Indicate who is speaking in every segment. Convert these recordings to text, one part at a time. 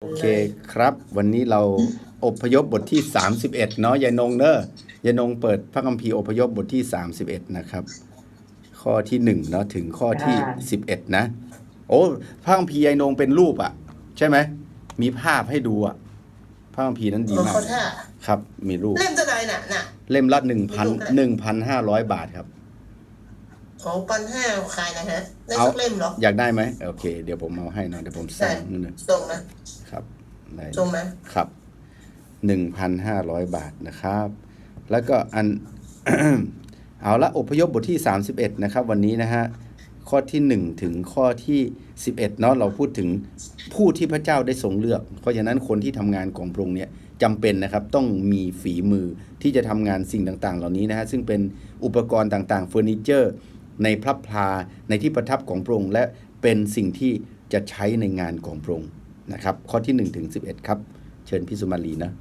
Speaker 1: โอเคครับ วันนี้เราอพยพบทที่ 31 เนาะยายนงเนอะยายนงเปิดพระคัมภีร์อพยพบทที่ 31 นะครับ ข้อที่ 1 เนาะถึงข้อที่ 11 นะ โอ้พระคัมภีร์ยายนงเป็นรูปอะใช่ไหมมีภาพให้ดูอะ พระคัมภีร์นั้นดี
Speaker 2: เออ
Speaker 1: มาก
Speaker 2: เขาท่า
Speaker 1: ครับ มีรูป
Speaker 2: เล่มจะไหนน่ะน่ะ
Speaker 1: เล่มละ
Speaker 2: มีรูปนะ
Speaker 1: 1,000 1,500บาทครับ
Speaker 2: ของปันห้าขายนะฮะได้
Speaker 1: เอา
Speaker 2: สักเล่มเหรอ
Speaker 1: อยากได้ไหมโอเค เดี๋ยวผมเอาให้เนาะเดี๋ยวผมสั่งนิดนึง
Speaker 2: ส่งนะ
Speaker 1: ครับได้
Speaker 2: ส่งไหม
Speaker 1: ครับ1,500บาทนะครับ แล้วก็อัน เอาละอพยพบทที่31นะครับ วันนี้นะฮะ ข้อที่ 1 ถึงข้อที่ 11เนาะเราพูดถึงผู้ที่พระเจ้าได้ทรงเลือก เพราะฉะนั้นคนที่ทำงานของพระองค์เนี่ยจำเป็นนะครับต้องมีฝีมือที่จะทำงานสิ่งต่างๆ เหล่านี้นะฮะซึ่งเป็นอุปกรณ์ต่างๆเฟอร์นิเจอร์ ในพระพลาในที่ประทับของพระองค์และเป็นสิ่งที่จะใช้ในงานของพระองค์นะครับข้อที่1ถึง11 ครับ เชิญพี่สุมาลีนะ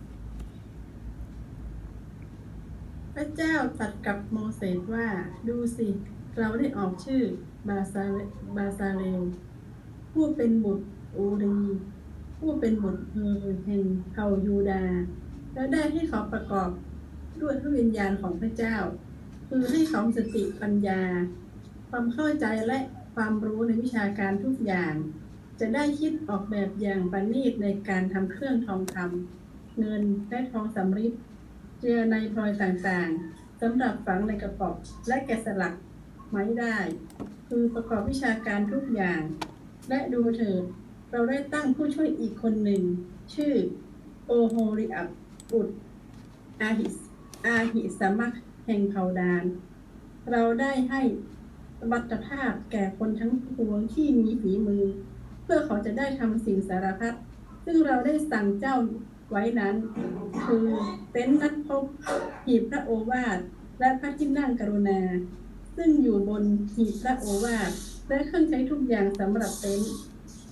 Speaker 3: พระเจ้าตรัสกับโมเสสว่าดูสิ เราได้ออกชื่อบาซาเลบาซาเลวผู้เป็นบุตรอูรี ผู้เป็นบุตรเฮอแห่งเผ่ายูดา และได้ให้เขาประกอบด้วยพระวิญญาณของพระเจ้า คือให้เขามสติปัญญา ความเข้าใจและความรู้ในวิชาการทุกอย่าง จะได้คิดออกแบบอย่างประณีตในการทำเครื่องทองคำเงินและทองสำริดเจือในพลอยต่างๆสำหรับฝังในกระป๋องและแกะสลัก ไม้ได้ คือประกอบวิชาการทุกอย่าง และดูเถิดเราได้ตั้งผู้ช่วยอีกคนหนึ่ง ชื่อ โอโฮริอับอุดอาหิสอาหิสมักแห่งเผ่าดาน เราได้ให้วัตรภาพแก่คนทั้งปวงที่มีฝีมือ เพื่อเขาจะได้ทำสิ่งสารพัดซึ่งเราได้สั่งเจ้าไว้นั้น คือเต็นท์นัดพบหีบพระโอวาทและพระที่นั่งกรุณา ซึ่งอยู่บนหีบพระโอวาทและเครื่องใช้ทุกอย่างสำหรับเต็นท์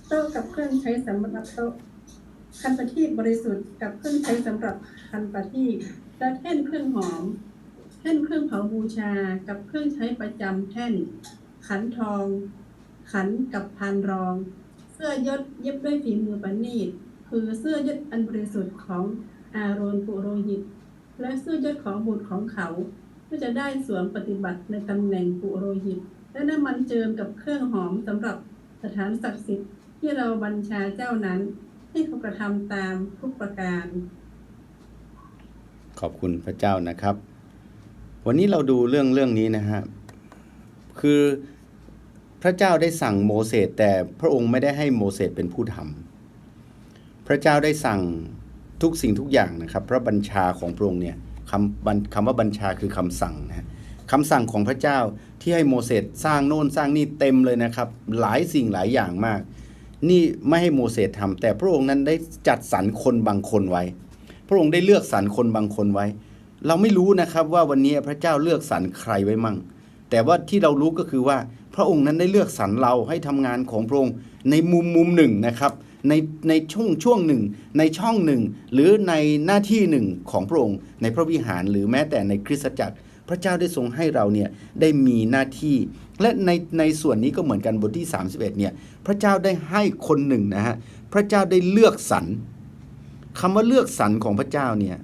Speaker 3: โต๊ะกับเครื่องใช้สำหรับโต๊ะคันประทีบริสุทธิ์กับเครื่องใช้สำหรับคันประทีและแท่นเครื่องหอม แท่นเครื่องเผาบูชา กับเครื่องใช้ประจำแท่น ขันทอง ขันกับพานรอง เสื้อยศเย็บด้วยฝีมือประณีตคือเสื้อยศอันบริสุทธิ์ของอาโรนปุโรหิต และเสื้อยศของบุตรของเขา เพื่อจะได้สวมปฏิบัติในตำแหน่งปุโรหิต และน้ำมันเจิมกับเครื่องหอมสำหรับสถานศักดิ์สิทธิ์ที่เราบัญชาเจ้านั้น ให้เขากระทำตามทุกประการ
Speaker 1: ขอบคุณพระเจ้านะครับ วันนี้เราดูเรื่องเรื่องนี้นะฮะคือพระเจ้าได้สั่งโมเสสแต่พระองค์ไม่ได้ให้โมเสสเป็นผู้ทำพระเจ้าได้สั่งทุกสิ่งทุกอย่างนะครับ พระบัญชาของพระองค์เนี่ย คำคำว่าบัญชาคือคำสั่งนะคำสั่งของพระเจ้าที่ให้โมเสสสร้างโน่นสร้างนี่เต็มเลยนะครับ หลายสิ่งหลายอย่างมาก นี่ไม่ให้โมเสสทำแต่พระองค์นั้นได้จัดสรรคนบางคนไว้ พระองค์ได้เลือกสรรคนบางคนไว้ เราไม่รู้นะครับว่าวันนี้พระเจ้าเลือกสรรใครไว้มั่ง แต่ว่าที่เรารู้ก็คือว่าพระองค์นั้นได้เลือกสรรเราให้ทำงานของพระองค์ในมุมมุมหนึ่งนะครับ ในในช่วงช่วงหนึ่ง ในช่องหนึ่ง หรือในหน้าที่หนึ่งของพระองค์ ในพระวิหารหรือแม้แต่ในคริสตจักร พระเจ้าได้ทรงให้เราเนี่ยได้มีหน้าที่ และในในส่วนนี้ก็เหมือนกันบทที่ 31เนี่ยพระเจ้าได้ให้คนหนึ่งนะฮะพระเจ้าได้เลือกสรรคำว่าเลือกสรรของพระเจ้าเนี่ย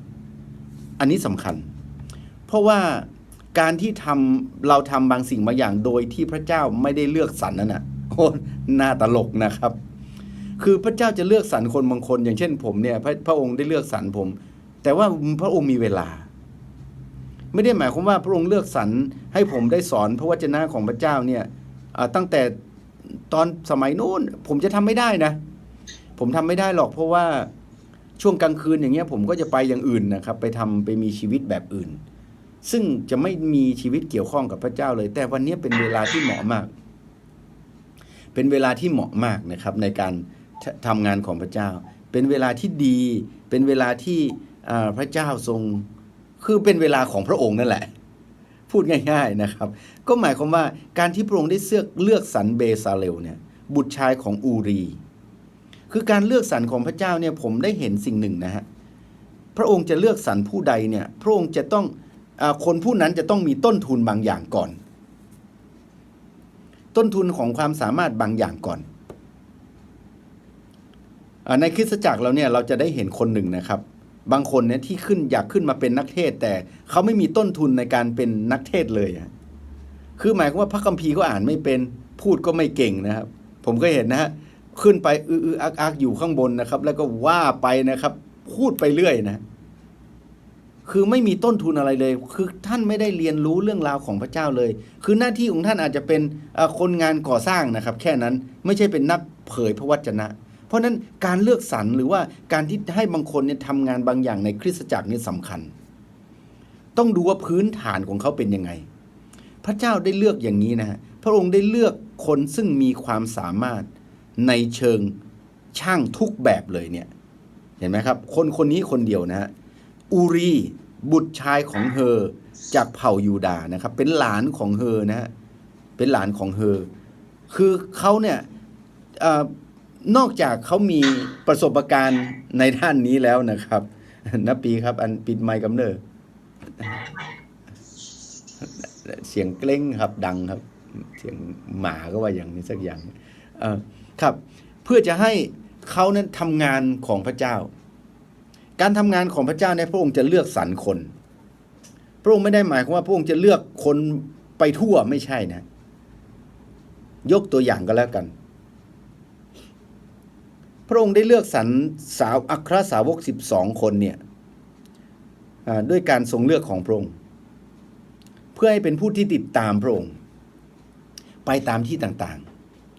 Speaker 1: อันนี้สำคัญ เพราะว่าการที่ทำเราทำบางสิ่งบางอย่างโดยที่พระเจ้าไม่ได้เลือกสรรนั่นน่ะโอ้น่าตลกนะครับ คือพระเจ้าจะเลือกสรรคนบางคน อย่างเช่นผมเนี่ยพระพระองค์ได้เลือกสรรผม แต่ว่าพระองค์มีเวลา ไม่ได้หมายความว่าพระองค์เลือกสรรให้ผมได้สอนพระวจนะของพระเจ้าเนี่ยตั้งแต่ตอนสมัยนู้นผมจะทำไม่ได้นะ ผมทำไม่ได้หรอกเพราะว่าช่วงกลางคืนอย่างเงี้ยผมก็จะไปอย่างอื่นนะครับ ไปทำไปมีชีวิตแบบอื่น ซึ่งจะไม่มีชีวิตเกี่ยวข้องกับพระเจ้าเลย แต่วันนี้เป็นเวลาที่เหมาะมาก เป็นเวลาที่เหมาะมากนะครับ ในการ ททำงานของพระเจ้า เป็นเวลาที่ดี เป็นเวลาที่พระเจ้าทรงคือเป็นเวลาของพระองค์นั่นแหละ พูดง่ายๆนะครับ ก็หมายความว่าการที่พระองค์ได้เลือกเลือกสรรเบซาเลลเนี่ยบุตรชายของอูรี คือการเลือกสรรของพระเจ้าเนี่ยผมได้เห็นสิ่งหนึ่งนะฮะพระองค์จะเลือกสรรผู้ใดเนี่ยพระองค์จะต้องอคนผู้นั้นจะต้องมีต้นทุนบางอย่างก่อน ต้นทุนของความสามารถบางอย่างก่อน ในคริสตจักรเราเนี่ยเราจะได้เห็นคนหนึ่งนะครับ บางคนเนี่ยที่ขึ้นอยากขึ้นมาเป็นนักเทศ แต่เขาไม่มีต้นทุนในการเป็นนักเทศเลยอะคือหมายความว่าพระคัมภีร์ก็อ่านไม่เป็นพูดก็ไม่เก่งนะครับ ผมก็เห็นนะฮะขึ้นไปอือๆอักอยู่ข้างบนนะครับ แล้วก็ว่าไปนะครับ พูดไปเรื่อยนะ คือไม่มีต้นทุนอะไรเลย คือท่านไม่ได้เรียนรู้เรื่องราวของพระเจ้าเลย คือหน้าที่ของท่านอาจจะเป็นคนงานก่อสร้างนะครับ แค่นั้นไม่ใช่เป็นนักเผยพระวจนะ เพราะฉะนั้นการเลือกสรรหรือว่าการที่ให้บางคนเนี่ยทำงานบางอย่างในคริสตจักรนี่สำคัญ ต้องดูว่าพื้นฐานของเขาเป็นยังไง พระเจ้าได้เลือกอย่างนี้นะฮะพระองค์ได้เลือกคนซึ่งมีความสามารถในเชิงช่างทุกแบบเลยเนี่ย เห็นไหมครับ คนคนนี้คนเดียวนะฮะอูรีบุตรชายของเฮอจากเผ่ายูดาห์นะครับ เป็นหลานของเฮอนะฮะเป็นหลานของเฮอคือเขาเนี่ย นอกจากเขามีประสบการณ์ในด้านนี้แล้วนะครับนปีครับ อันปิดไมค์กำเนิดเสียงเกล้งครับดังครับ เสียงหมาก็ว่าอย่างนี้สักอย่างครับ เพื่อจะให้เขานั้นทำงานของพระเจ้า การทำงานของพระเจ้าเนี่ยพระองค์จะเลือกสรรคน พระองค์ไม่ได้หมายความว่าพระองค์จะเลือกคนไปทั่วไม่ใช่นะ ยกตัวอย่างก็แล้วกัน พระองค์ได้เลือกสรรสาวอัครสาวกสิบสองคนเนี่ยด้วยการทรงเลือกของพระองค์ เพื่อให้เป็นผู้ที่ติดตามพระองค์ ไปตามที่ต่าง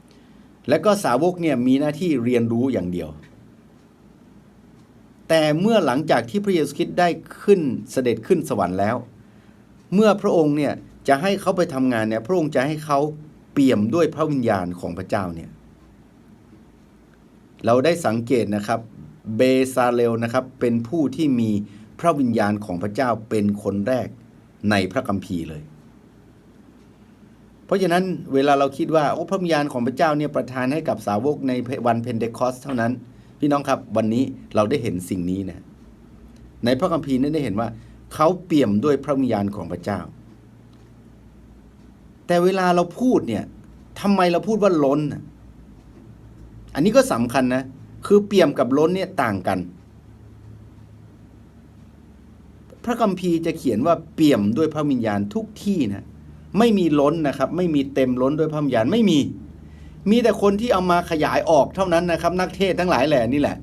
Speaker 1: ๆ และก็สาวกเนี่ยมีหน้าที่เรียนรู้อย่างเดียว แต่เมื่อหลังจากที่พระเยซูคริสต์ได้ขึ้นเสด็จขึ้นสวรรค์แล้ว เมื่อพระองค์เนี่ยจะให้เขาไปทำงานเนี่ยพระองค์จะให้เขาเปี่ยมด้วยพระวิญญาณของพระเจ้าเนี่ย เราได้สังเกตนะครับเบซาเลลนะครับเป็นผู้ที่มีพระวิญญาณของพระเจ้าเป็นคนแรกในพระคัมภีร์เลย เพราะฉะนั้นเวลาเราคิดว่าโอ้พระวิญญาณของพระเจ้าเนี่ยประทานให้กับสาวกในวันเพนเทคอสเท่านั้น พี่น้องครับวันนี้เราได้เห็นสิ่งนี้นะในพระคัมภีร์นั้นได้เห็นว่า เขาเปี่ยมด้วยพระวิญญาณของพระเจ้า แต่เวลาเราพูดเนี่ยทำไมเราพูดว่าล้นน่ะ อันนี้ก็สำคัญนะ คือเปี่ยมกับล้นเนี่ยต่างกัน พระคัมภีร์จะเขียนว่าเปี่ยมด้วยพระวิญญาณทุกที่นะ ไม่มีล้นนะครับ ไม่มีเต็มล้นด้วยพระวิญญาณไม่มี มีแต่คนที่เอามาขยายออกเท่านั้นนะครับ นักเทศทั้งหลายแหล่นี่แหละ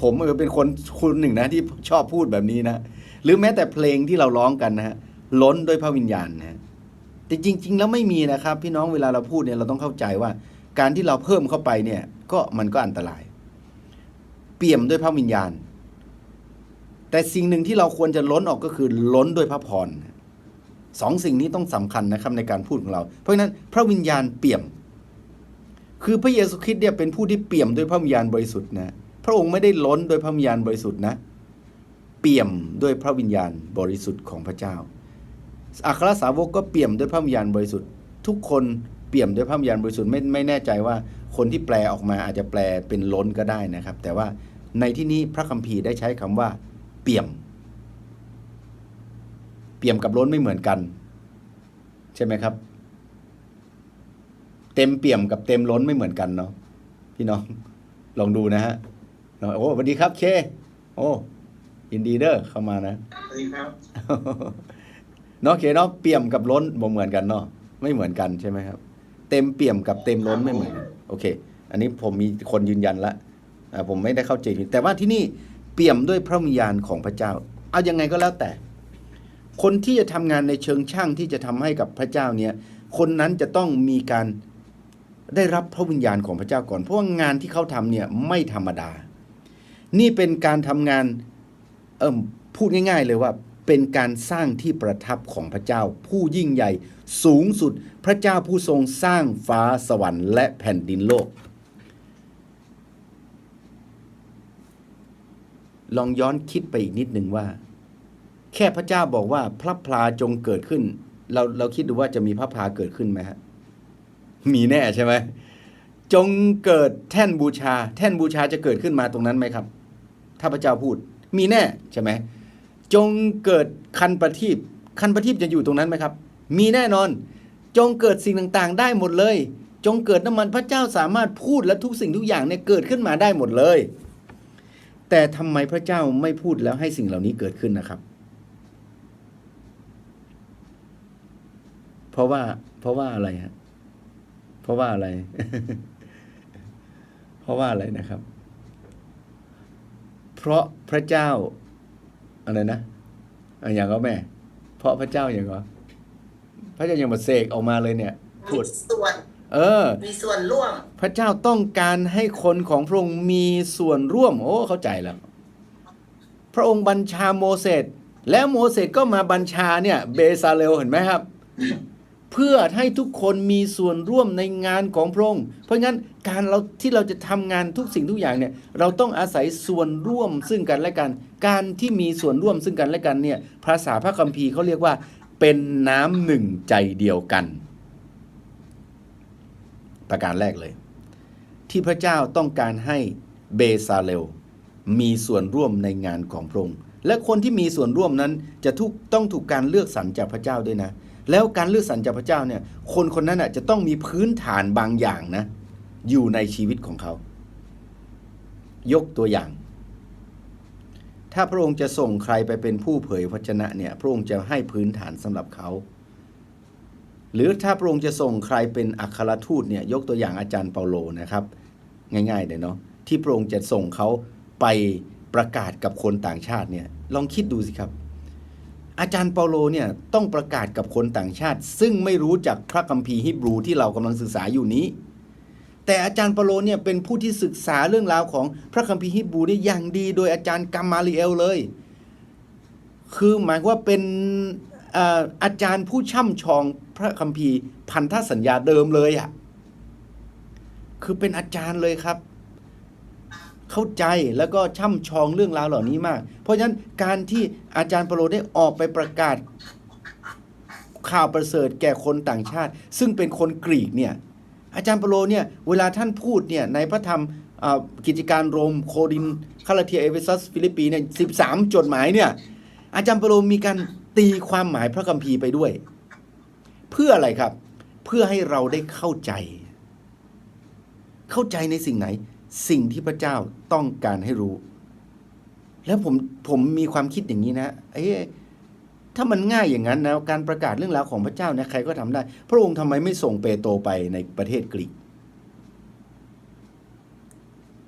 Speaker 1: ผมเออเป็นคนคนหนึ่งนะที่ชอบพูดแบบนี้นะ หรือแม้แต่เพลงที่เราร้องกันนะฮะล้นด้วยพระวิญญาณนะแต่จริง ๆ แล้วไม่มีนะครับ พี่น้องเวลาเราพูดเนี่ยเราต้องเข้าใจว่า การที่เราเพิ่มเข้าไปเนี่ย ก็มันก็อันตราย เปี่ยมด้วยพระวิญญาณ แต่สิ่งหนึ่งที่เราควรจะล้นออกก็คือล้นด้วยพระพรสองสิ่งนี้ต้องสำคัญนะครับในการพูดของเรา เพราะฉะนั้นพระวิญญาณเปี่ยม คือพระเยซูคริสต์เนี่ยเป็นผู้ที่เปี่ยมด้วยพระวิญญาณบริสุทธิ์นะพระองค์ไม่ได้ล้นด้วยพระวิญญาณบริสุทธิ์นะ เปี่ยมด้วยพระวิญญาณบริสุทธิ์ของพระเจ้า อัครสาวกก็เปี่ยมด้วยพระวิญญาณบริสุทธิ์ ทุกคนเปี่ยมด้วยพระวิญญาณบริสุทธิ์ไม่ไม่แน่ใจว่า คนที่แปลออกมาอาจจะแปลเป็นล้นก็ได้นะครับ แต่ว่าในที่นี้พระคัมภีร์ได้ใช้คำว่า เปี่ยม เปี่ยมกับล้นไม่เหมือนกัน ใช่ไหมครับ เต็มเปี่ยมกับเต็มล้นไม่เหมือนกันเนาะพี่น้องลองดูนะฮะโอ้สวัสดีครับเค โอ้ยินดีเด้อเข้ามานะ
Speaker 2: สวัสดีครับ
Speaker 1: เนาะเคเนาะเปี่ยมกับล้นบ่เหมือนกันเนาะไม่เหมือนกันใช่ไหมครับ เต็มเปี่ยมกับเต็มล้นไม่เหมือนกัน โอเค อันนี้ผมมีคนยืนยันละผมไม่ได้เข้าใจผิดแต่ว่าที่นี่เปี่ยมด้วยพระวิญญาณของพระเจ้า เอายังไงก็แล้วแต่ คนที่จะทำงานในเชิงช่างที่จะทำให้กับพระเจ้าเนี่ย คนนั้นจะต้องมีการได้รับพระวิญญาณของพระเจ้าก่อน เพราะว่างานที่เขาทำเนี่ยไม่ธรรมดา นี่เป็นการทำงานเอิ่มพูดง่าย ๆ เลยว่า เป็นการสร้างที่ประทับของพระเจ้าผู้ยิ่งใหญ่สูงสุดพระเจ้าผู้ทรงสร้างฟ้าสวรรค์และแผ่นดินโลก ลองย้อนคิดไปอีกนิดหนึ่งว่า แค่พระเจ้าบอกว่าพระพลาจงเกิดขึ้น เราเราคิดดูว่าจะมีพระพลาเกิดขึ้นไหมฮะมีแน่ใช่ไหมจงเกิดแท่นบูชา แท่นบูชาจะเกิดขึ้นมาตรงนั้นไหมครับ ถ้าพระเจ้าพูดมีแน่ใช่ไหม จงเกิดคันประทีปคันประทีปจะอยู่ตรงนั้นไหมครับ มีแน่นอน จงเกิดสิ่งต่างๆ ได้หมดเลย จงเกิดน้ำมันพระเจ้าสามารถพูดและทุกสิ่งทุกอย่างเนี่ยเกิดขึ้นมาได้หมดเลย แต่ทำไมพระเจ้าไม่พูดแล้วให้สิ่งเหล่านี้เกิดขึ้นนะครับ เพราะว่า เพราะว่าอะไรฮะเพราะว่าอะไร เพราะว่าอะไรนะครับ เพราะพระเจ้า อะไรนะอะอย่างก็แม่ เพราะพระเจ้าอย่างก็พระเจ้ายังมาเสกออกมาเลยเนี่ยพู
Speaker 2: มี
Speaker 1: ด
Speaker 2: ส่วน
Speaker 1: เออ
Speaker 2: มีส่วนร่วม
Speaker 1: พระเจ้าต้องการให้คนของพระองค์มีส่วนร่วม โอ้เข้าใจแล้วพระองค์บัญชาโมเสสแล้วโมเสสก็มาบัญชาเนี่ย เบซาเลลเห็นไหมครับ เพื่อให้ทุกคนมีส่วนร่วมในงานของพระองค์ เพราะงั้นการเราที่เราจะทำงานทุกสิ่งทุกอย่างเนี่ยเราต้องอาศัยส่วนร่วมซึ่งกันและกัน การที่มีส่วนร่วมซึ่งกันและกันเนี่ยภาษาพระคัมภีร์เขาเรียกว่าเป็นน้ำหนึ่งใจเดียวกัน ประการแรกเลย ที่พระเจ้าต้องการให้เบซาเลลมีส่วนร่วมในงานของพระองค์และคนที่มีส่วนร่วมนั้นจะทุกต้องถูกการเลือกสรรจากพระเจ้าด้วยนะ แล้วการเลือกสรรจากพระเจ้าเนี่ย คนคนนั้นน่ะจะต้องมีพื้นฐานบางอย่างนะ อยู่ในชีวิตของเขา ยกตัวอย่าง ถ้าพระองค์จะส่งใครไปเป็นผู้เผยพระชนะเนี่ย พระองค์จะให้พื้นฐานสำหรับเขา หรือถ้าพระองค์จะส่งใครเป็นอัครทูตเนี่ย ยกตัวอย่างอาจารย์เปาโลนะครับ ง่ายๆเลยเนาะ ที่พระองค์จะส่งเขาไปประกาศกับคนต่างชาติเนี่ย ลองคิดดูสิครับ อาจารย์เปาโลเนี่ยต้องประกาศกับคนต่างชาติ ซึ่งไม่รู้จักพระคัมภีร์ฮิบรูที่เรากำลังศึกษาอยู่นี้ แต่อาจารย์เปาโลเนี่ยเป็นผู้ที่ศึกษาเรื่องราวของพระคัมภีร์ฮิบรูได้อย่างดีโดยอาจารย์กัมาลีเอลเลย คือหมายว่าเป็นเอ่ออาจารย์ผู้ช่ำชองพระคัมภีร์พันธสัญญาเดิมเลยอะ่ะคือเป็นอาจารย์เลยครับ เข้าใจแล้วก็ช่ำชองเรื่องราวเหล่านี้มาก เพราะฉะนั้นการที่อาจารย์เปาโลได้ออกไปประกาศข่าวประเสริฐแก่คนต่างชาติ ซึ่งเป็นคนกรีกเนี่ยอาจารย์เปาโลเนี่ยเวลาท่านพูดเนี่ยในพระธรรมกิจการโรมโครินคาลาเทียเอเฟซัสฟิลิปปีเนี่ยสิบสามจดหมายเนี่ยอาจารย์เปาโลมีการตีความหมายพระคัมภีร์ไปด้วย เพื่ออะไรครับ เพื่อให้เราได้เข้าใจ เข้าใจในสิ่งไหน สิ่งที่พระเจ้าต้องการให้รู้ แล้วผมผมมีความคิดอย่างนี้นะเอ๊ะถ้ามันง่ายอย่างนั้นนะการประกาศเรื่องราวของพระเจ้าเนี่ยใครก็ทำได้ พระองค์ทำไมไม่ส่งเปโตรไปในประเทศกรีก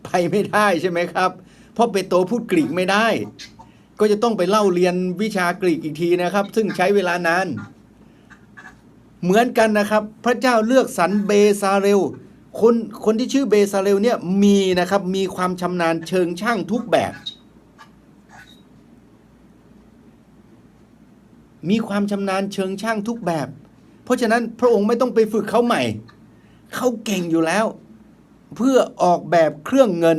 Speaker 1: ไปไม่ได้ใช่ไหมครับ เพราะเปโตรพูดกรีกไม่ได้ ก็จะต้องไปเล่าเรียนวิชากรีกอีกทีนะครับ ซึ่งใช้เวลานานเหมือนกันนะครับ พระเจ้าเลือกสรรเบซาเรล คนคนที่ชื่อเบซาเรลเนี่ยมีนะครับมีความชำนาญเชิงช่างทุกแบบ มีความชำนาญเชิงช่างทุกแบบ เพราะฉะนั้นพระองค์ไม่ต้องไปฝึกเขาใหม่ เขาเก่งอยู่แล้ว เพื่อออกแบบเครื่องเงิน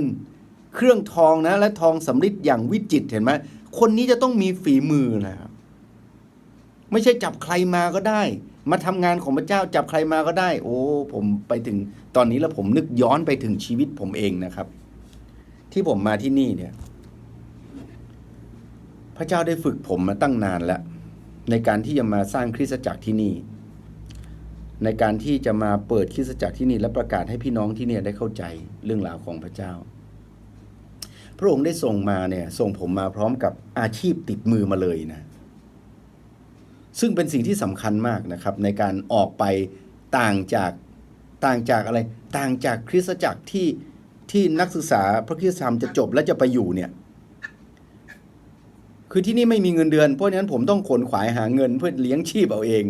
Speaker 1: เครื่องทองนะ และทองสำริดอย่างวิจิตเห็นไหมคนนี้จะต้องมีฝีมือนะครับ ไม่ใช่จับใครมาก็ได้ มาทำงานของพระเจ้าจับใครมาก็ได้ โอ้ ผมไปถึงตอนนี้แล้วผมนึกย้อนไปถึงชีวิตผมเองนะครับ ที่ผมมาที่นี่เนี่ย พระเจ้าได้ฝึกผมมาตั้งนานแล้ว ในการที่จะมาสร้างคริสตจักรที่นี่ ในการที่จะมาเปิดคริสตจักรที่นี่และประกาศให้พี่น้องที่เนี่ยได้เข้าใจเรื่องราวของพระเจ้า พระองค์ได้ส่งมาเนี่ยส่งผมมาพร้อมกับอาชีพติดมือมาเลยนะ ซึ่งเป็นสิ่งที่สำคัญมากนะครับ ในการออกไปต่างจากต่างจากอะไรต่างจากคริสตจักรที่ที่นักศึกษาพระคริสตธรรมจะจบและจะไปอยู่เนี่ย คือที่นี่ไม่มีเงินเดือนเพราะฉะนั้นผมต้องขนขวายหาเงินเพื่อเลี้ยงชีพเอาเอง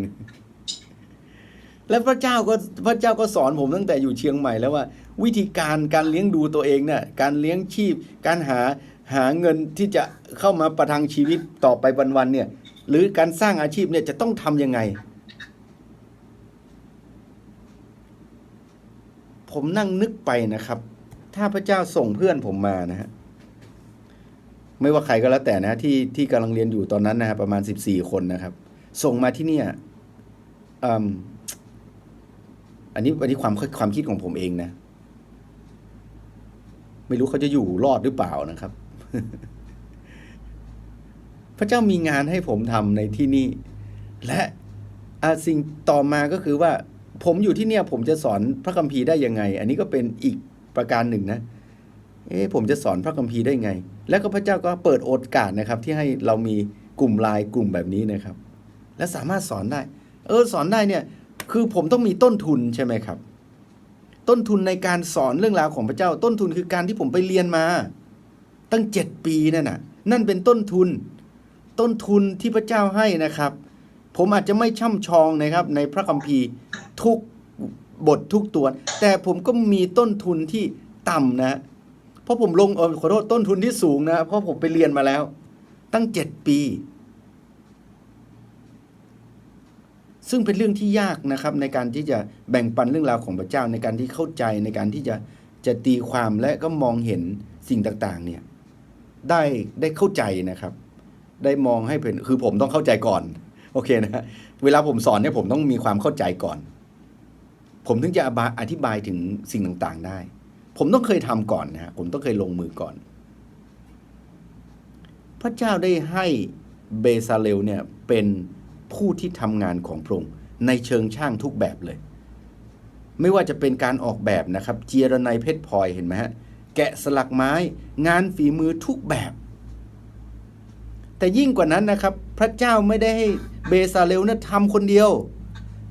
Speaker 1: และพระเจ้าก็พระเจ้าก็สอนผมตั้งแต่อยู่เชียงใหม่แล้วว่า วิธีการการเลี้ยงดูตัวเองเนี่ยการเลี้ยงชีพ การหาหาเงินที่จะเข้ามาประทังชีวิตต่อไปวันๆเนี่ย หรือการสร้างอาชีพเนี่ยจะต้องทำยังไง ผมนั่งนึกไปนะครับ ถ้าพระเจ้าส่งเพื่อนผมมานะฮะไม่ว่าใครก็แล้วแต่นะที่ที่กำลังเรียนอยู่ตอนนั้นนะฮะประมาณสิบสี่คนนะครับ ส่งมาที่เนี่ยออันนี้อันนี้ความความคิดของผมเองนะ ไม่รู้เขาจะอยู่รอดหรือเปล่านะครับ พระเจ้ามีงานให้ผมทำในที่นี่ และสิ่งต่อมาก็คือว่าผมอยู่ที่เนี่ยผมจะสอนพระคัมภีร์ได้ยังไง อันนี้ก็เป็นอีกประการหนึ่งนะเอ๊ผมจะสอนพระคัมภีร์ได้ไง แล้วก็พระเจ้าก็เปิดโอกาสนะครับ ที่ให้เรามีกลุ่มไลน์กลุ่มแบบนี้นะครับ และสามารถสอนได้ เออสอนได้เนี่ยคือผมต้องมีต้นทุนใช่ไหมครับ ต้นทุนในการสอนเรื่องราวของพระเจ้า ต้นทุนคือการที่ผมไปเรียนมา ตั้งเจ็ดปีนั่นน่ะ นั่นเป็นต้นทุน ต้นทุนที่พระเจ้าให้นะครับ ผมอาจจะไม่ช่ำชองนะครับ ในพระคัมภีร์ทุกบททุกตัว แต่ผมก็มีต้นทุนที่ต่ำนะ เพราะผมลงเออขอโทษต้นทุนที่สูงนะ เพราะผมไปเรียนมาแล้ว ตั้งเจ็ดปี ซึ่งเป็นเรื่องที่ยากนะครับ ในการที่จะแบ่งปันเรื่องราวของพระเจ้าในการที่เข้าใจในการที่จะจะตีความและก็มองเห็นสิ่งต่าง ๆ เนี่ยได้ได้เข้าใจนะครับ ได้มองให้เป็นคือผมต้องเข้าใจก่อน โอเคนะเวลาผมสอนเนี่ยผมต้องมีความเข้าใจก่อน ผมถึงจะอธิบายอธิบายถึงสิ่งต่างๆได้ ผมต้องเคยทำก่อนนะฮะผมต้องเคยลงมือก่อน พระเจ้าได้ให้เบซาเลลเนี่ยเป็นผู้ที่ทำงานของพระองค์ในเชิงช่างทุกแบบเลย ไม่ว่าจะเป็นการออกแบบนะครับ เจียรไนยเพชรพลอยเห็นไหมฮะ แกะสลักไม้ งานฝีมือทุกแบบ แต่ยิ่งกว่านั้นนะครับ พระเจ้าไม่ได้ให้เบซาเลลนะทำคนเดียว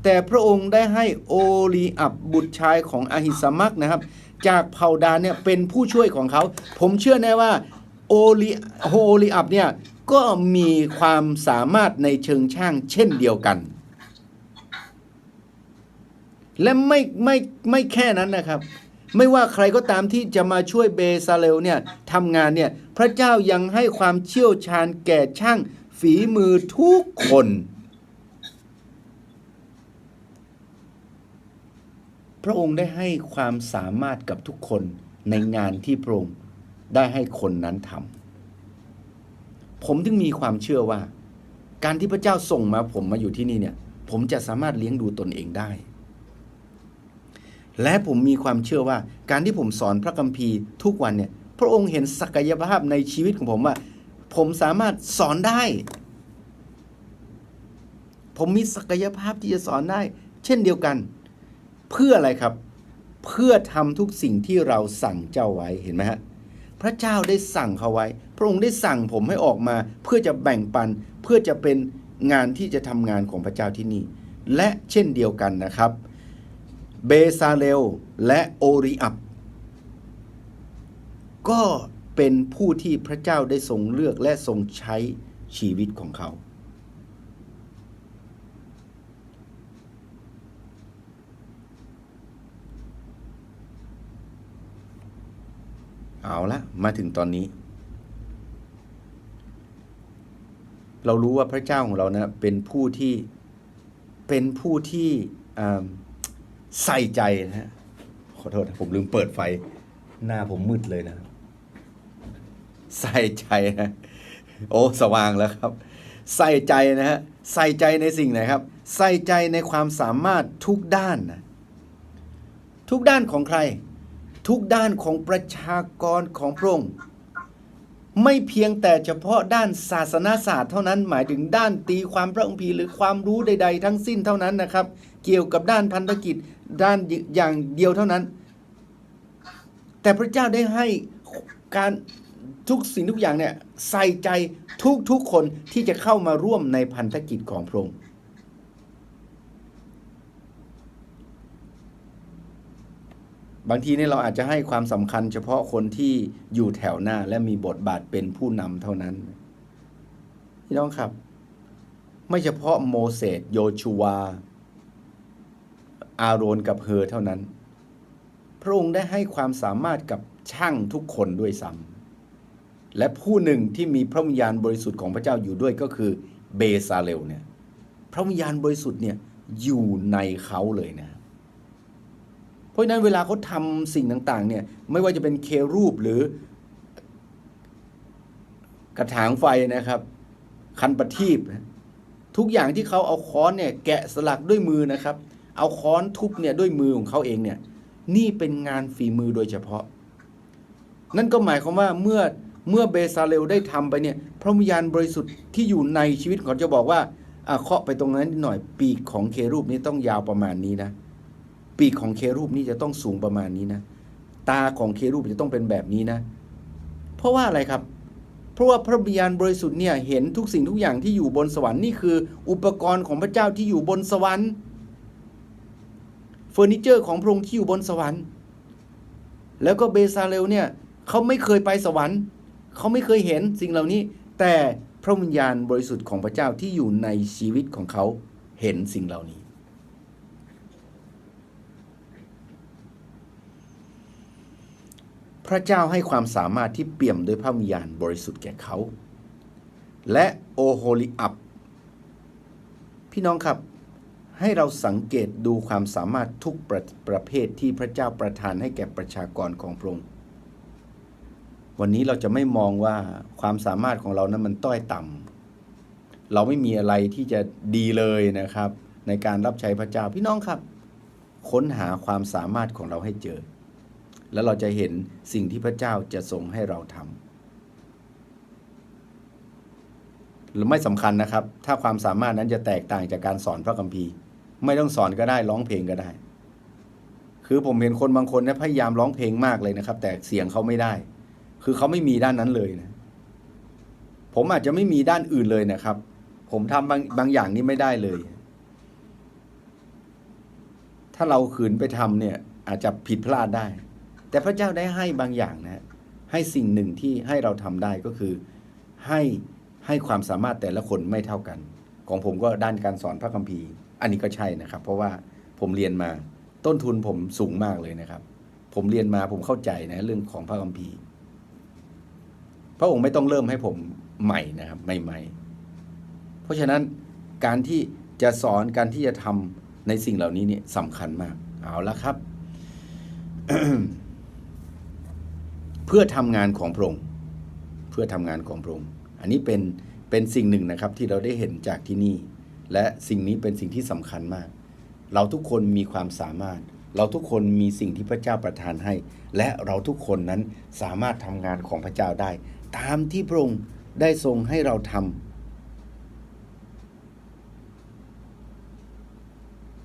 Speaker 1: แต่พระองค์ได้ให้โอลีอับบุตรชายของอาหิสมักนะครับ จากเผ่าดานเนี่ยเป็นผู้ช่วยของเขา ผมเชื่อแน่ว่าโอลีโอลีอับเนี่ยก็มีความสามารถในเชิงช่างเช่นเดียวกัน และไม่ไม่ไม่แค่นั้นนะครับ ไม่ว่าใครก็ตามที่จะมาช่วยเบซาเลลเนี่ยทำงานเนี่ย พระเจ้ายังให้ความเชี่ยวชาญแก่ช่างฝีมือทุกคน พระองค์ได้ให้ความสามารถกับทุกคนในงานที่พระองค์ได้ให้คนนั้นทำผมถึงมีความเชื่อว่า การที่พระเจ้าส่งมาผมมาอยู่ที่นี่เนี่ย ผมจะสามารถเลี้ยงดูตนเองได้ และผมมีความเชื่อว่า การที่ผมสอนพระคัมภีร์ทุกวันเนี่ย พระองค์เห็นศักยภาพในชีวิตของผมว่าผมสามารถสอนได้ ผมมีศักยภาพที่จะสอนได้ เช่นเดียวกัน เพื่ออะไรครับ เพื่อทำทุกสิ่งที่เราสั่งเจ้าไว้เห็นไหมฮะพระเจ้าได้สั่งเขาไว้ พระองค์ได้สั่งผมให้ออกมา เพื่อจะแบ่งปัน เพื่อจะเป็นงานที่จะทำงานของพระเจ้าที่นี่ และเช่นเดียวกันนะครับ เบซาเลลและโอริอับ ก็เป็นผู้ที่พระเจ้าได้ทรงเลือกและทรงใช้ชีวิตของเขา เอาละมาถึงตอนนี้ เรารู้ว่าพระเจ้าของเรานะเป็นผู้ที่เป็นผู้ที่ใส่ใจนะฮะขอโทษผมลืมเปิดไฟ หน้าผมมืดเลยนะ ใส่ใจนะ โอ้สว่างแล้วครับ ใส่ใจนะฮะใส่ใจในสิ่งไหนครับ ใส่ใจในความสามารถทุกด้านนะทุกด้านของใคร ทุกด้านของประชากรของพระองค์ไม่เพียงแต่เฉพาะด้านศาสนาศาสตร์เท่านั้นหมายถึงด้านตีความพระคัมภีร์หรือความรู้ใด ๆ ทั้งสิ้นเท่านั้นนะครับ เกี่ยวกับด้านพันธกิจด้านอย่างเดียวเท่านั้น แต่พระเจ้าได้ให้การ ทุกสิ่งทุกอย่างเนี่ยใส่ใจทุกๆคนที่จะเข้ามาร่วมในพันธกิจของพระองค์บางทีเนี่ยเราอาจจะให้ความสำคัญ เฉพาะคนที่อยู่แถวหน้าและมีบทบาทเป็นผู้นำเท่านั้นพี่น้องครับ ไม่เฉพาะโมเสสโยชูวา อาโรนกับเฮอเท่านั้น พระองค์ได้ให้ความสามารถกับช่างทุกคนด้วยซ้ำ และผู้หนึ่งที่มีพระวิญญาณบริสุทธิ์ของพระเจ้าอยู่ด้วยก็คือเบซาเลลเนี่ยพระวิญญาณบริสุทธิ์เนี่ยอยู่ในเขาเลยนะ เพราะฉะนั้นเวลาเขาทำสิ่งต่างๆเนี่ยไม่ว่าจะเป็นเครูปหรือกระถางไฟนะครับ คันประทีปทุกอย่างที่เขาเอาค้อนเนี่ยแกะสลักด้วยมือนะครับ เอาค้อนทุบเนี่ยด้วยมือของเขาเองเนี่ยนี่เป็นงานฝีมือโดยเฉพาะ นั่นก็หมายความว่าเมื่อ เมื่อเบซาเลลได้ทำไปเนี่ยพระวิญญาณบริสุทธิ์ที่อยู่ในชีวิตของเขาจะบอกว่าเคาะไปตรงนั้นหน่อยปีกของเครูปนี้ต้องยาวประมาณนี้นะ ปีกของเครูปนี้จะต้องสูงประมาณนี้นะ ตาของเครูปจะต้องเป็นแบบนี้นะ เพราะว่าอะไรครับ เพราะว่าพระบิญญาณบริสุทธิ์เนี่ยเห็นทุกสิ่งทุกอย่างที่อยู่บนสวรรค์นี่คือ อุปกรณ์ของพระเจ้าที่อยู่บนสวรรค์เฟอร์นิเจอร์ของพระองค์ที่อยู่บนสวรรค์ แล้วก็เบซาเลลเนี่ยเขาไม่เคยไปสวรรค์ เขาไม่เคยเห็นสิ่งเหล่านี้ แต่พระวิญญาณบริสุทธิ์ของพระเจ้าที่อยู่ในชีวิตของเขาเห็นสิ่งเหล่านี้ พระเจ้าให้ความสามารถที่เปี่ยมด้วยพระวิญญาณบริสุทธิ์แก่เขา และโอโฮลิอับพี่น้องครับให้เราสังเกตดูความสามารถทุกประประเภทที่พระเจ้าประทานให้แก่ประชากรของพระองค์ วันนี้เราจะไม่มองว่าความสามารถของเรานั้นมันต้อยต่ำเราไม่มีอะไรที่จะดีเลยนะครับ ในการรับใช้พระเจ้าพี่น้องครับ ค้นหาความสามารถของเราให้เจอ แล้วเราจะเห็นสิ่งที่พระเจ้าจะทรงให้เราทำหรือไม่สำคัญนะครับ ถ้าความสามารถนั้นจะแตกต่างจากการสอนพระคัมภีร์ ไม่ต้องสอนก็ได้ร้องเพลงก็ได้ คือผมเห็นคนบางคนเนี่ยพยายามร้องเพลงมากเลยนะครับ แต่เสียงเขาไม่ได้ คือเขาไม่มีด้านนั้นเลยนะ ผมอาจจะไม่มีด้านอื่นเลยนะครับ ผมทำบางบางอย่างนี้ไม่ได้เลย ถ้าเราขืนไปทำเนี่ย อาจจะผิดพลาดได้ แต่พระเจ้าได้ให้บางอย่างนะ ให้สิ่งหนึ่งที่ให้เราทำได้ก็คือ ให้ให้ความสามารถแต่ละคนไม่เท่ากัน ของผมก็ด้านการสอนพระคัมภีร์ อันนี้ก็ใช่นะครับ เพราะว่าผมเรียนมาต้นทุนผมสูงมากเลยนะครับ ผมเรียนมาผมเข้าใจนะเรื่องของพระคัมภีร์ พระองค์ไม่ต้องเริ่มให้ผมใหม่นะครับใหม่ๆ เพราะฉะนั้นการที่จะสอนการที่จะทำในสิ่งเหล่านี้เนี่ยสำคัญมาก เอาละครับ เพื่อทำงานของพระองค์เพื่อทำงานของพระองค์อันนี้เป็นเป็นสิ่งหนึ่งนะครับที่เราได้เห็นจากที่นี่ และสิ่งนี้เป็นสิ่งที่สำคัญมาก เราทุกคนมีความสามารถ เราทุกคนมีสิ่งที่พระเจ้าประทานให้ และเราทุกคนนั้นสามารถทำงานของพระเจ้าได้ ตามที่พระองค์ได้ทรงให้เราทำ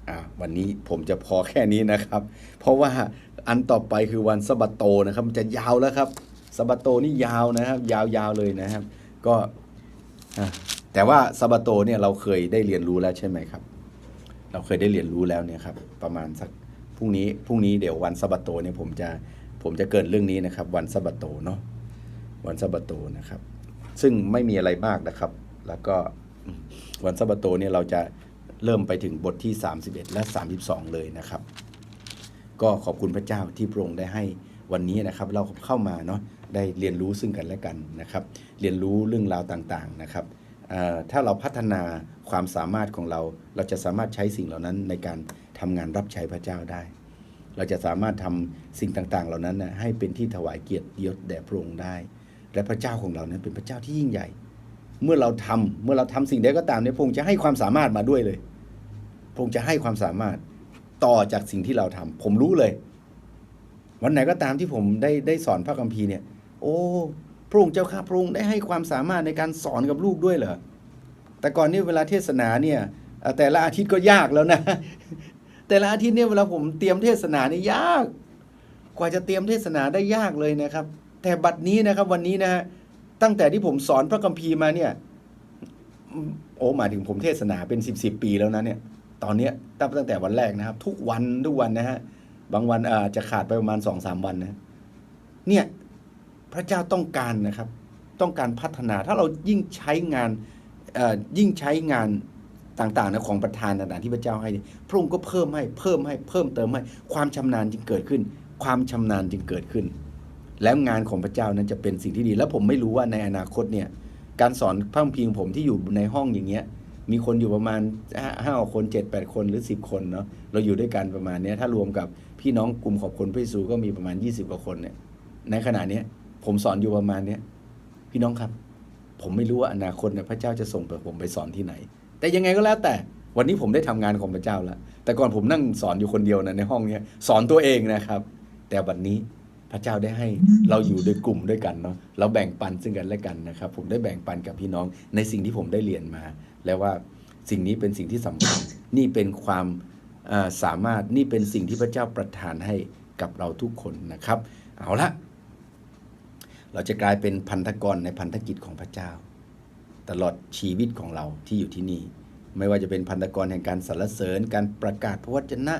Speaker 1: อะวันนี้ผมจะพอแค่นี้นะครับ เพราะว่าอันต่อไปคือวันสบัตโตนะครับ มันจะยาวแล้วครับสบัตโตนี่ยาวนะครับ ยาวๆเลยนะครับ ก็แต่ว่าสบัตโตเนี่ยเราเคยได้เรียนรู้แล้วใช่ไหมครับ เราเคยได้เรียนรู้แล้วเนี่ยครับ ประมาณสักพรุ่งนี้พรุ่งนี้เดี๋ยววันสบัตโตเนี่ยผมจะผมจะเกินเรื่องนี้นะครับ วันสบัตโตเนาะ วันสะบัตโตนะครับ ซึ่งไม่มีอะไรมากนะครับ แล้วก็วันสะบัตโตเนี่ยเราจะเริ่มไปถึงบทที่ 31 และ 32 เลยนะครับ ก็ขอบคุณพระเจ้าที่พระองค์ได้ให้วันนี้นะครับ เราเข้ามาเนาะได้เรียนรู้ซึ่งกันและกันนะครับ เรียนรู้เรื่องราวต่างๆนะครับถ้าเราพัฒนาความสามารถของเรา เราจะสามารถใช้สิ่งเหล่านั้นในการทำงานรับใช้พระเจ้าได้ เราจะสามารถทำสิ่งต่างๆ เหล่านั้นนะให้เป็นที่ถวายเกียรติยศแด่พระองค์ได้ และพระเจ้าของเรานั้นเป็นพระเจ้าที่ยิ่งใหญ่ เมื่อเราทำเมื่อเราทำสิ่งใดก็ตามเนี่ยพระองค์จะให้ความสามารถมาด้วยเลยพระองค์จะให้ความสามารถต่อจากสิ่งที่เราทำผมรู้เลย วันไหนก็ตามที่ผมได้ได้สอนพระคัมภีร์เนี่ย โอ้พระองค์เจ้าข้าพระองค์ได้ให้ความสามารถในการสอนกับลูกด้วยเหรอแต่ก่อนนี่เวลาเทศนาเนี่ยแต่ละอาทิตย์ก็ยากแล้วนะ แต่ละอาทิตย์เนี่ยเวลาผมเตรียมเทศนานี่ยาก กว่าจะเตรียมเทศนาได้ยากเลยนะครับ แต่บัดนี้นะครับวันนี้นะฮะตั้งแต่ที่ผมสอนพระคัมภีร์มาเนี่ยโอ้หมายถึงผมเทศนาเป็นสิบสิบปีแล้วนะเนี่ยตอนเนี้ยตั้งตั้งแต่วันแรกนะครับ ทุกวันทุกวันนะฮะบางวันอาจจะขาดไปประมาณสองสามวันนะเนี่ยพระเจ้าต้องการนะครับ ต้องการพัฒนาถ้าเรายิ่งใช้งานเอ่อยิ่งใช้งานต่างๆนะของประธานต่างๆที่พระเจ้าให้พระองค์ก็เพิ่มให้เพิ่มให้เพิ่มเติมให้ความชำนาญจึงเกิดขึ้น ความชำนาญจึงเกิดขึ้น แล้วงานของพระเจ้านั้นจะเป็นสิ่งที่ดี แล้วผมไม่รู้ว่าในอนาคตเนี่ยการสอนพระคัมภีร์ของผมที่อยู่ในห้องอย่างเงี้ยมีคนอยู่ประมาณห้าห้าคนเจ็ดแปดคนหรือสิบคนเนาะเราอยู่ด้วยกันประมาณเนี้ยถ้ารวมกับพี่น้องกลุ่มขอบคนพระเยซูก็มีประมาณยี่สิบกว่าคนเนี่ยในขณะเนี้ยผมสอนอยู่ประมาณเนี้ยพี่น้องครับ ผมไม่รู้ว่าอนาคตเนี่ยพระเจ้าจะส่งผมไปสอนที่ไหน แต่ยังไงก็แล้วแต่วันนี้ผมได้ทำงานของพระเจ้าแล้วแต่ก่อนผมนั่งสอนอยู่คนเดียวนะในห้องเนี้ยสอนตัวเองนะครับ แต่วันนี้ พระเจ้าได้ให้เราอยู่ด้วยกลุ่มด้วยกันเนาะเราแบ่งปันซึ่งกันและกันนะครับ ผมได้แบ่งปันกับพี่น้องในสิ่งที่ผมได้เรียนมา แล้วว่าสิ่งนี้เป็นสิ่งที่สำคัญนี่เป็นความเอ่อสามารถนี่เป็นสิ่งที่พระเจ้าประทานให้กับเราทุกคนนะครับ เอาละเราจะกลายเป็นพันธกรในพันธกิจของพระเจ้า ตลอดชีวิตของเราที่อยู่ที่นี่ ไม่ว่าจะเป็นพันธกรแห่งการสรรเสริญการประกาศพระวจนะ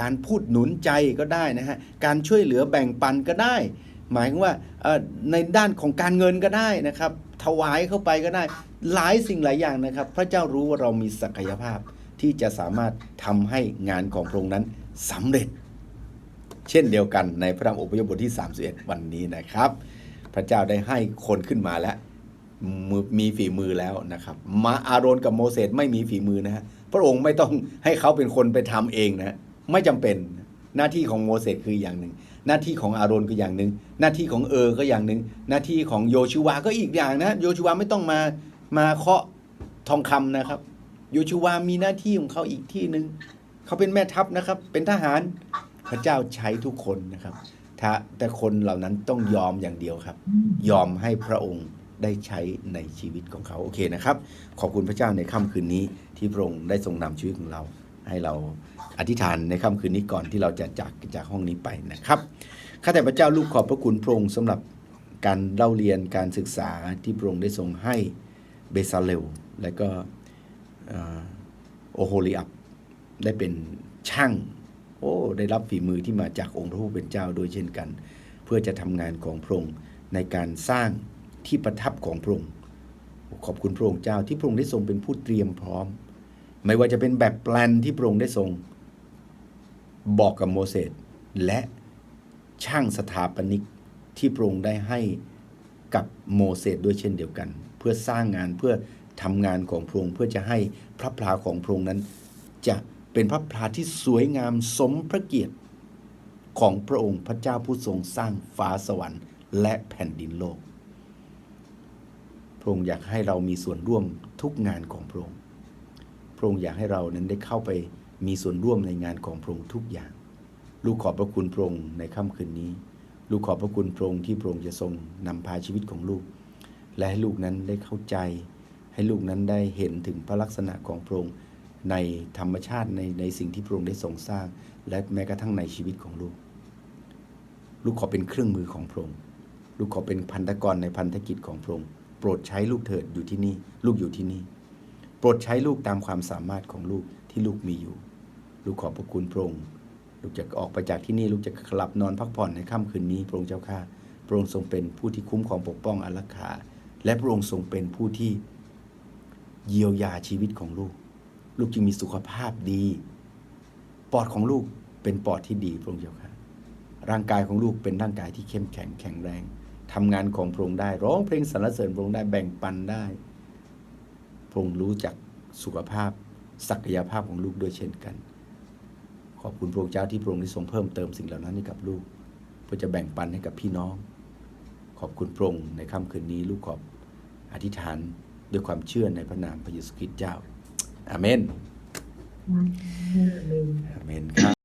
Speaker 1: การพูดหนุนใจก็ได้นะฮะการช่วยเหลือแบ่งปันก็ได้ หมายว่าในด้านของการเงินก็ได้นะครับ ถวายเข้าไปก็ได้หลายสิ่งหลายอย่างนะครับ พระเจ้ารู้ว่าเรามีศักยภาพที่จะสามารถทำให้งานของพระองค์นั้นสำเร็จ เช่นเดียวกันในพระธรรมอพยพบทที่ 31 วันนี้นะครับ พระเจ้าได้ให้คนขึ้นมาแล้วม,มีฝีมือแล้วนะครับ มาอาโรนกับโมเสสไม่มีฝีมือนะฮะพระองค์ไม่ต้องให้เขาเป็นคนไปทำเองนะ ไม่จำเป็นหน้าที่ของโมเสสคืออย่างหนึ่ง หน้าที่ของอาโรนก็อย่างหนึ่ง หน้าที่ของเออก็อย่างหนึ่ง หน้าที่ของโยชูวาก็อีกอย่างนะ โยชูวาไม่ต้องมามาเคาะทองคำนะครับ โยชูวามีหน้าที่ของเขาอีกที่หนึ่งเขาเป็นแม่ทัพนะครับ เป็นทหารพระเจ้าใช้ทุกคนนะครับแต่คนเหล่านั้นต้องยอมอย่างเดียวครับ ยอมให้พระองค์ได้ใช้ในชีวิตของเขาโอเคนะครับ ขอบคุณพระเจ้าในค่ำคืนนี้ที่พระองค์ได้ทรงนำชีวิตของเรา ให้เราอธิษฐานในค่ำคืนนี้ก่อนที่เราจะจากจากห้องนี้ไปนะครับข้าแต่พระเจ้าลูกขอบพระคุณพระองค์สำหรับการเล่าเรียนการศึกษาที่พระองค์ได้ทรงให้เบซาเลลและก็โอโฮลิอับได้เป็นช่างโอ้ได้รับฝีมือที่มาจากองค์พระผู้เป็นเจ้าโดยเช่นกัน เพื่อจะทำงานของพระองค์ในการสร้างที่ประทับของพระองค์ขอบคุณพระองค์เจ้าที่พระองค์ได้ทรงเป็นผู้เตรียมพร้อม ไม่ว่าจะเป็นแบบแปลนที่พระองค์ได้ทรง บอกกับโมเสสและช่างสถาปนิกที่พระองค์ได้ให้กับโมเสสด้วยเช่นเดียวกัน เพื่อสร้างงานเพื่อทำงานของพระองค์เพื่อจะให้พระพลาของพระองค์นั้น จะเป็นพระพลาที่สวยงามสมพระเกียรติของพระองค์พระเจ้าผู้ทรงสร้างฟ้าสวรรค์ และแผ่นดินโลก พระองค์อยากให้เรามีส่วนร่วมทุกงานของพระองค์ ระองค์อยากให้เรานั้นได้เข้าไปมีส่วนร่วมในงานของพระองค์ทุกอย่าง ลูกขอบพระคุณพระองค์ในค่ำคืนนี้ ลูกขอบพระคุณพระองค์ที่พระองค์จะทรงนำพาชีวิตของลูก และให้ลูกนั้นได้เข้าใจ ให้ลูกนั้นได้เห็นถึงพระลักษณะของพระองค์ในธรรมชาติในในสิ่งที่พระองค์ได้ทรงสร้าง และแม้กระทั่งในชีวิตของลูก ลูกขอเป็นเครื่องมือของพระองค์ ลูกขอเป็นพันธกรในพันธกิจของพระองค์ โปรดใช้ลูกเถิดอยู่ที่นี่ ลูกอยู่ที่นี่ โปรดใช้ลูกตามความสามารถของลูกที่ลูกมีอยู่ ลูกขอบพระคุณพระองค์ลูกจะออกไปจากที่นี่ลูกจะกลับนอนพักผ่อนในค่ำคืนนี้พระองค์เจ้าข้าพระองค์ทรงเป็นผู้ที่คุ้มครองปกป้องอารักขา และพระองค์ทรงเป็นผู้ที่เยียวยาชีวิตของลูก ลูกจึงมีสุขภาพดี ปอดของลูกเป็นปอดที่ดีพระองค์เจ้าค่ะร่างกายของลูกเป็นร่างกายที่เข้มแข็งแข็งแรงทำงานของพระองค์ได้ ร้องเพลงสรรเสริญพระองค์ได้แบ่งปันได้ พระองค์รู้จักสุขภาพ ศักยภาพของลูกด้วยเช่นกัน ขอบคุณพระองค์เจ้าที่พระองค์ได้ทรงเพิ่มเติมสิ่งเหล่านั้นให้กับลูก เพื่อจะแบ่งปันให้กับพี่น้อง ขอบคุณพระองค์ในค่ำคืนนี้ลูกขอบอธิษฐานด้วยความเชื่อในพระนามพระเยซูคริสต์เจ้าอาเมนอาเมนครับ